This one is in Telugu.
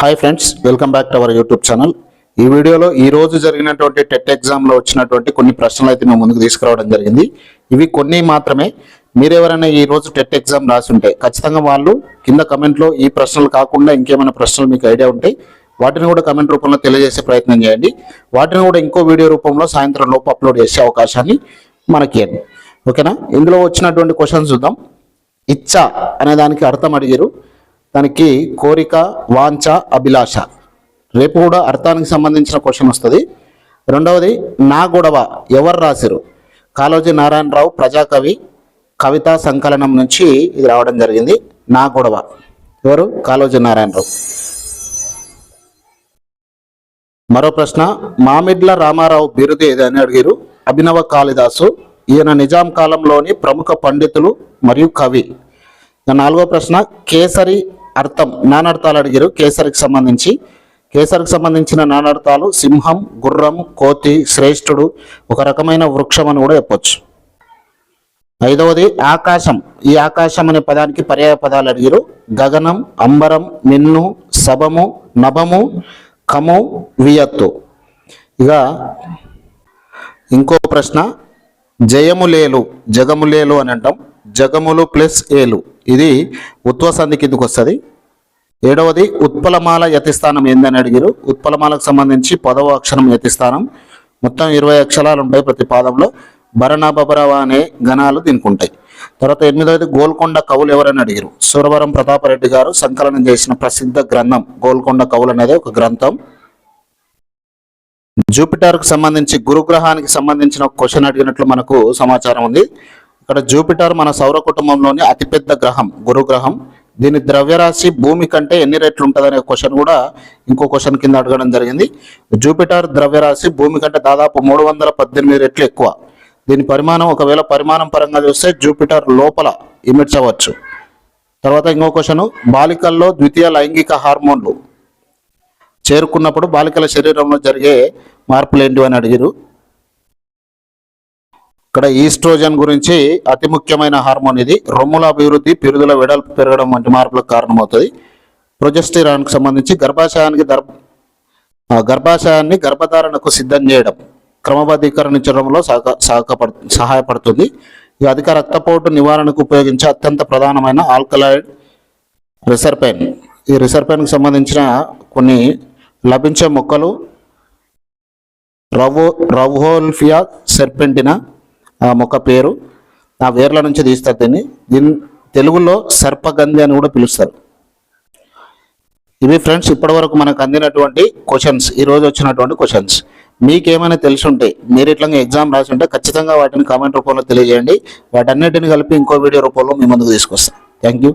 Hi friends welcome back to our YouTube channel ఈ వీడియోలో ఈ రోజు జరిగినటువంటి టెట్ ఎగ్జామ్లో వచ్చినటువంటి కొన్ని ప్రశ్నలు అయితే మేము ముందుకు తీసుకురావడం జరిగింది. ఇవి కొన్ని మాత్రమే. మీరు ఎవరైనా ఈ రోజు టెట్ ఎగ్జామ్ రాసి ఉంటే ఖచ్చితంగా వాళ్ళు కింద కమెంట్లో ఈ ప్రశ్నలు కాకుండా ఇంకేమైనా ప్రశ్నలు మీకు ఐడియా ఉంటే వాటిని కూడా కమెంట్ రూపంలో తెలియజేసే ప్రయత్నం చేయండి. వాటిని కూడా ఇంకో వీడియో రూపంలో సాయంత్రం లోపు అప్లోడ్ చేసే అవకాశాన్ని మనకి ఓకేనా ఇందులో వచ్చినటువంటి క్వశ్చన్స్ చూద్దాం. ఇచ్చా అనే దానికి అర్థం అడిగారు. దానికి కోరిక వాంఛ అభిలాష. రేపు కూడా అర్థానికి సంబంధించిన క్వశ్చన్ వస్తుంది. రెండవది నా గొడవ ఎవరు రాశారు కాలోజీ నారాయణరావు ప్రజాకవి కవితా సంకలనం నుంచి ఇది రావడం జరిగింది. నా గొడవ ఎవరు? కాలోజీ నారాయణరావు. మరో ప్రశ్న మామిడ్ల రామారావు బిరుదు ఏదని అడిగారు అభినవ కాళిదాసు ఈయన నిజాం కాలంలోని ప్రముఖ పండితులు మరియు కవి. నాలుగో ప్రశ్న కేసరి అర్థం నానర్థాలు అడిగారు కేసరికి సంబంధించి. కేసరికి సంబంధించిన నానర్థాలు సింహం గుర్రం కోతి శ్రేష్ఠుడు ఒక రకమైన వృక్షం అని కూడా చెప్పొచ్చు. ఐదవది ఆకాశం. ఈ ఆకాశం అనే పదానికి పర్యాయ పదాలు అడిగారు. గగనం అంబరం మిన్ను సభము నభము కము వియత్తు. ఇక ఇంకో ప్రశ్న జయములేలు జగములేలు అని అంటాం. జగములు ప్లస్ ఏలు. ఇది ఉత్వసంధి కిందకు వస్తుంది? ఏడవది ఉత్పలమాల యతిస్థానం ఏందని అడిగారు. ఉత్పలమాలకు సంబంధించి పదవ అక్షరం యతిస్థానం. మొత్తం ఇరవై అక్షరాలు ఉంటాయి ప్రతి పాదంలో. భరణ బబరవ అనే గణాలు దీనికి ఉంటాయి తర్వాత ఎనిమిదవది గోల్కొండ కవులు ఎవరని అడిగారు. సురవరం ప్రతాపరెడ్డి గారు సంకలనం చేసిన ప్రసిద్ధ గ్రంథం గోల్కొండ కవులు అనేది ఒక గ్రంథం. జూపిటర్కు సంబంధించి గురుగ్రహానికి సంబంధించిన క్వశ్చన్ అడిగినట్లు మనకు సమాచారం ఉంది. ఇక్కడ జూపిటర్ మన సౌర కుటుంబంలోని అతిపెద్ద గ్రహం గురుగ్రహం. దీని ద్రవ్యరాశి భూమి కంటే ఎన్ని రెట్లు ఉంటుంది అనే క్వశ్చన్ కూడా ఇంకో క్వశ్చన్ కింద అడగడం జరిగింది. జూపిటర్ ద్రవ్యరాశి భూమి కంటే దాదాపు మూడు వందల పద్దెనిమిది రెట్లు ఎక్కువ. దీని పరిమాణం ఒకవేళ పరిమాణం పరంగా చూస్తే జూపిటర్ లోపల ఇమిడ్చవచ్చు తర్వాత ఇంకో క్వశ్చన్ బాలికల్లో ద్వితీయ లైంగిక హార్మోన్లు. చేరుకున్నప్పుడు బాలికల శరీరంలో జరిగే మార్పులు ఏంటి అని అడిగిరు ఇక్కడ ఈస్ట్రోజన్ గురించి అతి ముఖ్యమైన హార్మోన్ ఇది. రొమ్ముల అభివృద్ధి పెరుగుదల వెడల్పు పెరగడం వంటి మార్పులకు కారణమవుతుంది. ప్రొజెస్టిరాన్కి సంబంధించి గర్భాశయానికి గర్భాశయాన్ని గర్భధారణకు సిద్ధం చేయడం క్రమబద్ధీకరించడంలో సహక సహకపడు సహాయపడుతుంది. ఈ అధిక రక్తపోటు నివారణకు ఉపయోగించే అత్యంత ప్రధానమైన ఆల్కలాయిడ్ రిసర్పెన్. ఈ రిసర్పెన్కి సంబంధించిన కొన్ని లభించే మొక్కలు రవో రవ్హోల్ఫియా సెర్పెంటినా ఆ మొక్క పేరు ఆ వేర్ల నుంచి తీస్తారు దీన్ని. దీన్ని తెలుగులో సర్పగంధి అని కూడా పిలుస్తారు. ఇవి ఫ్రెండ్స్ ఇప్పటివరకు మనకు అందినటువంటి క్వశ్చన్స్ ఈరోజు వచ్చినటువంటి క్వశ్చన్స్. మీకేమైనా తెలిసి ఉంటే మీరు ఇట్లా ఎగ్జామ్ రాసి ఉంటే ఖచ్చితంగా వాటిని కామెంట్ రూపంలో తెలియజేయండి. వాటన్నిటిని కలిపి ఇంకో వీడియో రూపంలో మీ ముందుకు తీసుకొస్తాను థ్యాంక్ యూ.